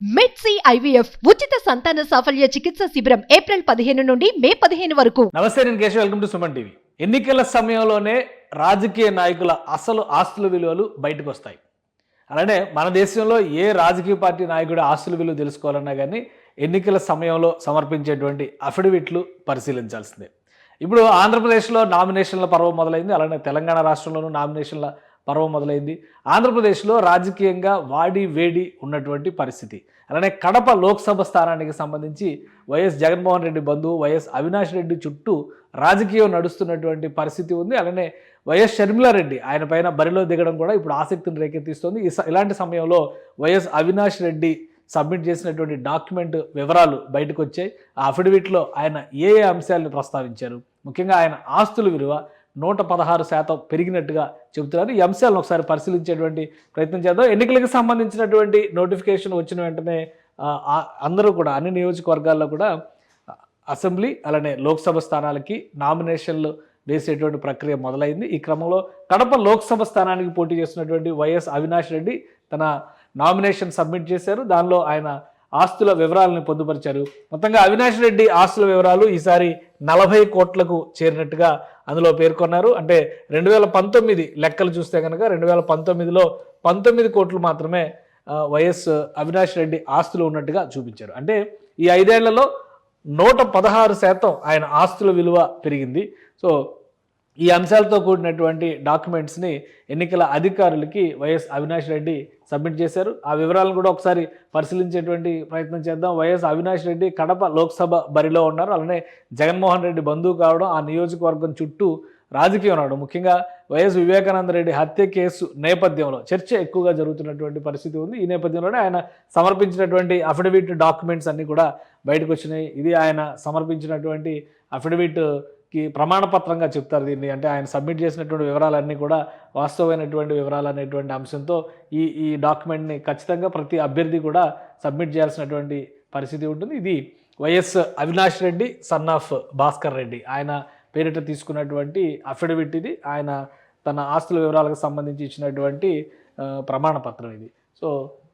మెడ్సీ IVF ఉచిత సంతాన సాఫల్య చికిత్స శిబిరం ఏప్రిల్ పదిహేను నుండి మే పదిహేను వరకు. నమస్తే నేను Keshav. Welcome to Suman TV. ఎన్నికల సమయంలోనే రాజకీయ నాయకుల అసలు ఆస్తుల విలువలు బయటకు వస్తాయి అలానే మన దేశంలో ఏ రాజకీయ పార్టీ నాయకుడు ఆస్తుల విలువ తెలుసుకోవాలన్నా కానీ ఎన్నికల సమయంలో సమర్పించేటువంటి అఫిడవిట్లు పరిశీలించాల్సిందే. ఇప్పుడు ఆంధ్రప్రదేశ్లో నామినేషన్ల పర్వం మొదలైంది. అలానే తెలంగాణ రాష్ట్రంలోనూ నామినేషన్ల పర్వం మొదలైంది. ఆంధ్రప్రదేశ్లో రాజకీయంగా వాడి వేడి ఉన్నటువంటి పరిస్థితి. అలానే కడప లోక్సభ స్థానానికి సంబంధించి వైఎస్ జగన్మోహన్ రెడ్డి బంధువు వైఎస్ అవినాష్ రెడ్డి చుట్టూ రాజకీయం నడుస్తున్నటువంటి పరిస్థితి ఉంది. అలానే వైఎస్ షర్మిలారెడ్డి ఆయన పైన బరిలో దిగడం కూడా ఇప్పుడు ఆసక్తిని రేకెత్తిస్తోంది. ఇలాంటి సమయంలో వైఎస్ అవినాష్ రెడ్డి సబ్మిట్ చేసినటువంటి డాక్యుమెంట్ వివరాలు బయటకు వచ్చాయి ఆ అఫిడవిట్లో ఆయన ఏ ఏ అంశాలను ప్రస్తావించారు? ముఖ్యంగా ఆయన ఆస్తుల విలువ నూట పదహారు శాతం పెరిగినట్టుగా చెబుతున్నారు. ఈ అంశాలను ఒకసారి పరిశీలించేటువంటి ప్రయత్నం చేద్దాం. ఎన్నికలకు సంబంధించినటువంటి నోటిఫికేషన్ వచ్చిన వెంటనే అందరూ కూడా అన్ని నియోజకవర్గాల్లో కూడా అసెంబ్లీ అలానే లోక్సభ స్థానాలకి నామినేషన్లు వేసేటువంటి ప్రక్రియ మొదలైంది. ఈ క్రమంలో కడప లోక్సభ స్థానానికి పోటీ చేస్తున్నటువంటి వైఎస్ అవినాష్ రెడ్డి తన నామినేషన్ సబ్మిట్ చేశారు. దానిలో ఆయన ఆస్తుల వివరాలను పొందుపరిచారు. మొత్తంగా అవినాష్ రెడ్డి ఆస్తుల వివరాలు ఈసారి నలభై కోట్లకు చేరినట్టుగా అందులో పేర్కొన్నారు. అంటే రెండు వేల పంతొమ్మిది లెక్కలు చూస్తే కనుక రెండు వేల పంతొమ్మిదిలో పంతొమ్మిది కోట్లు మాత్రమే వైఎస్ అవినాష్ రెడ్డి ఆస్తులు ఉన్నట్టుగా చూపించారు. అంటే ఈ ఐదేళ్ళలో నూట పదహారు శాతం ఆయన ఆస్తుల విలువ పెరిగింది. సో ఈ అంశాలతో కూడినటువంటి డాక్యుమెంట్స్ని ఎన్నికల అధికారులకి వైఎస్ అవినాష్ రెడ్డి సబ్మిట్ చేశారు. ఆ వివరాలను కూడా ఒకసారి పరిశీలించేటువంటి ప్రయత్నం చేద్దాం. వైఎస్ అవినాష్ రెడ్డి కడప లోక్సభ బరిలో ఉన్నారు. అలానే జగన్మోహన్ రెడ్డి బంధువు కావడం ఆ నియోజకవర్గం చుట్టూ రాజకీయం రావడం ముఖ్యంగా వైఎస్ వివేకానంద రెడ్డి హత్య కేసు నేపథ్యంలో చర్చ ఎక్కువగా జరుగుతున్నటువంటి పరిస్థితి ఉంది. ఈ నేపథ్యంలోనే ఆయన సమర్పించినటువంటి అఫిడవిట్ డాక్యుమెంట్స్ అన్నీ కూడా బయటకు వచ్చినాయి. ఇది ఆయన సమర్పించినటువంటి అఫిడవిట్ కి ప్రమాణపత్రంగా చెప్తారు దీన్ని. అంటే ఆయన సబ్మిట్ చేసినటువంటి వివరాలన్నీ కూడా వాస్తవమైనటువంటి వివరాలు అనేటువంటి అంశంతో ఈ ఈ డాక్యుమెంట్ని ఖచ్చితంగా ప్రతి అభ్యర్థి కూడా సబ్మిట్ చేయాల్సినటువంటి పరిస్థితి ఉంటుంది. ఇది YS Avinash Reddy son of Bhaskar Reddy. ఆయన పేరిట తీసుకున్నటువంటి అఫిడవిట్ ఇది. ఆయన తన ఆస్తుల వివరాలకు సంబంధించి ఇచ్చినటువంటి ప్రమాణపత్రం ఇది. సో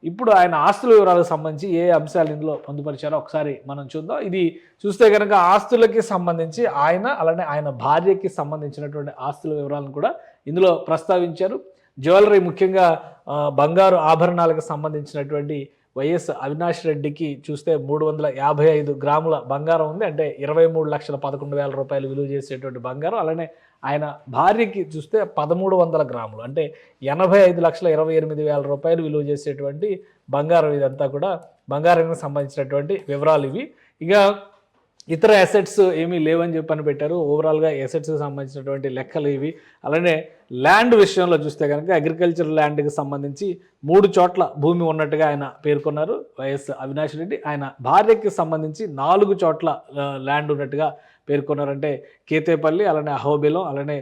ఇప్పుడు ఆయన ఆస్తుల వివరాలకు సంబంధించి ఏ అంశాలు ఇందులో పొందుపరిచారో ఒకసారి మనం చూద్దాం. ఇది చూస్తే కనుక ఆస్తులకి సంబంధించి ఆయన అలానే ఆయన భార్యకి సంబంధించినటువంటి ఆస్తుల వివరాలను కూడా ఇందులో ప్రస్తావించారు. జ్యువెలరీ ముఖ్యంగా బంగారు ఆభరణాలకు సంబంధించినటువంటి వైఎస్ అవినాష్ రెడ్డికి చూస్తే మూడు వందల యాభై ఐదు గ్రాముల బంగారం ఉంది. అంటే ఇరవై మూడు లక్షల పదకొండు వేల రూపాయలు విలువ చేసేటువంటి బంగారం. అలానే ఆయన భార్యకి చూస్తే పదమూడు వందల గ్రాములు. అంటే ఎనభై ఐదు లక్షల ఇరవై ఎనిమిది వేల రూపాయలు విలువ చేసేటువంటి బంగారం ఇదంతా కూడా. బంగారానికి సంబంధించినటువంటి వివరాలు ఇవి. ఇక ఇతర అసెట్స్ ఏమీ లేవని చెప్పని పెట్టారు. ఓవరాల్గా అసెట్స్కి సంబంధించినటువంటి లెక్కలు ఇవి. అలానే ల్యాండ్ విషయంలో చూస్తే కనుక అగ్రికల్చర్ ల్యాండ్కి సంబంధించి మూడు చోట్ల భూమి ఉన్నట్టుగా ఆయన పేర్కొన్నారు. వైఎస్ అవినాష్ రెడ్డి. ఆయన భార్యకి సంబంధించి నాలుగు చోట్ల ల్యాండ్ ఉన్నట్టుగా పేర్కొన్నారంటే కేతేపల్లి అలానే అహోబిలం అలానే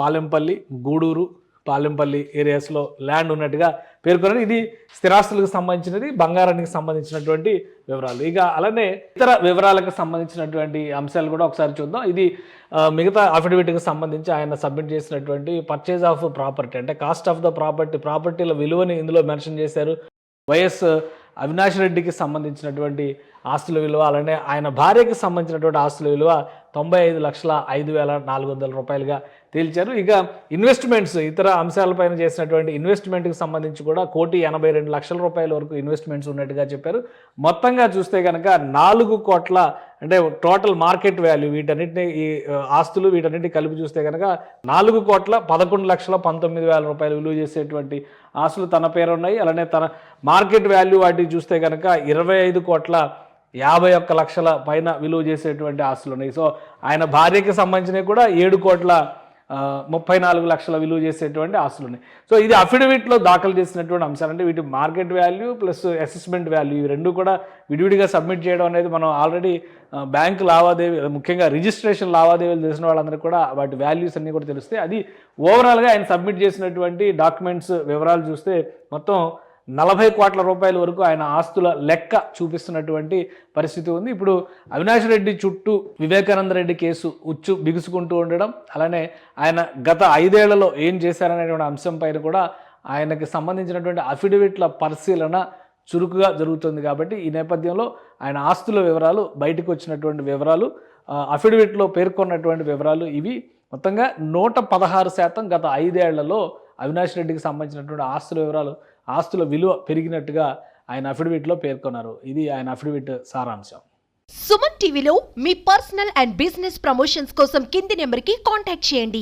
పాలెంపల్లి గూడూరు పాలెంపల్లి ఏరియాస్లో ల్యాండ్ ఉన్నట్టుగా పేర్కొన్నారు ఇది స్థిరాస్తులకు సంబంధించినది బంగారానికి సంబంధించినటువంటి వివరాలు. ఇక అలానే ఇతర వివరాలకు సంబంధించినటువంటి అంశాలు కూడా ఒకసారి చూద్దాం. ఇది మిగతా అఫిడవిట్కి సంబంధించి ఆయన సబ్మిట్ చేసినటువంటి పర్చేజ్ ఆఫ్ ప్రాపర్టీ అంటే కాస్ట్ ఆఫ్ ద ప్రాపర్టీ ప్రాపర్టీల విలువని ఇందులో మెన్షన్ చేశారు. వైఎస్ అవినాష్ రెడ్డికి సంబంధించినటువంటి ఆస్తుల విలువ అలానే ఆయన భార్యకి సంబంధించినటువంటి ఆస్తుల విలువ తొంభై ఐదు లక్షల ఐదు వేల నాలుగు వందల రూపాయలుగా తేల్చారు. ఇక ఇన్వెస్ట్మెంట్స్ ఇతర అంశాలపైన చేసినటువంటి ఇన్వెస్ట్మెంట్కి సంబంధించి కూడా కోటి ఎనభై రెండు లక్షల రూపాయల వరకు ఇన్వెస్ట్మెంట్స్ ఉన్నట్టుగా చెప్పారు. మొత్తంగా చూస్తే కనుక నాలుగు కోట్ల అంటే టోటల్ మార్కెట్ వాల్యూ వీటన్నిటిని ఈ ఆస్తులు వీటన్నిటిని కలిపి చూస్తే కనుక నాలుగు కోట్ల పదకొండు లక్షల పంతొమ్మిది వేల రూపాయలు విలువ చేసేటువంటి ఆస్తులు తన పేరు ఉన్నాయి. అలానే తన మార్కెట్ వాల్యూ వాటికి చూస్తే కనుక ఇరవై ఐదు కోట్ల యాభై ఒక్క లక్షల పైన విలువ చేసేటువంటి ఆస్తులు ఉన్నాయి. సో ఆయన భార్యకి సంబంధించినవి కూడా ఏడు కోట్ల ముప్పై నాలుగు లక్షల విలువ చేసేటువంటి ఆస్తులు ఉన్నాయి. సో ఇది అఫిడవిట్లో దాఖలు చేసినటువంటి అంశాలు. అంటే వీటి market value plus assessment value ఇవి రెండు కూడా విడివిడిగా సబ్మిట్ చేయడం అనేది మనం ఆల్రెడీ బ్యాంక్ లావాదేవీ ముఖ్యంగా రిజిస్ట్రేషన్ లావాదేవీలు చేసిన వాళ్ళందరూ కూడా వాటి వాల్యూస్ అన్నీ కూడా తెలుస్తాయి. అది ఓవరాల్గా ఆయన సబ్మిట్ చేసినటువంటి డాక్యుమెంట్స్ వివరాలు చూస్తే మొత్తం నలభై కోట్ల రూపాయల వరకు ఆయన ఆస్తుల లెక్క చూపిస్తున్నటువంటి పరిస్థితి ఉంది. ఇప్పుడు అవినాష్ రెడ్డి చుట్టూ వివేకానంద రెడ్డి కేసు ఉచ్చు బిగుసుకుంటూ ఉండడం అలానే ఆయన గత ఐదేళ్ళలో ఏం చేశారనేటువంటి అంశం పైన కూడా ఆయనకి సంబంధించినటువంటి అఫిడవిట్ల పరిశీలన చురుకుగా జరుగుతుంది కాబట్టి ఈ నేపథ్యంలో ఆయన ఆస్తుల వివరాలు బయటకు వచ్చినటువంటి వివరాలు అఫిడవిట్లో పేర్కొన్నటువంటి వివరాలు ఇవి. మొత్తంగా నూట పదహారు శాతం గత ఐదేళ్ళలో అవినాష్ రెడ్డికి సంబంధించినటువంటి ఆస్తుల వివరాలు ఆస్తుల విలువ పెరిగినట్టుగా ఆయన అఫిడవిట్లో పేర్కొన్నారు. ఇది ఆయన అఫిడవిట్ సారాంశం. సుమన్ టీవీలో మీ పర్సనల్ అండ్ బిజినెస్ ప్రమోషన్స్ కోసం కింది నెంబర్కి కాంటాక్ట్ చేయండి.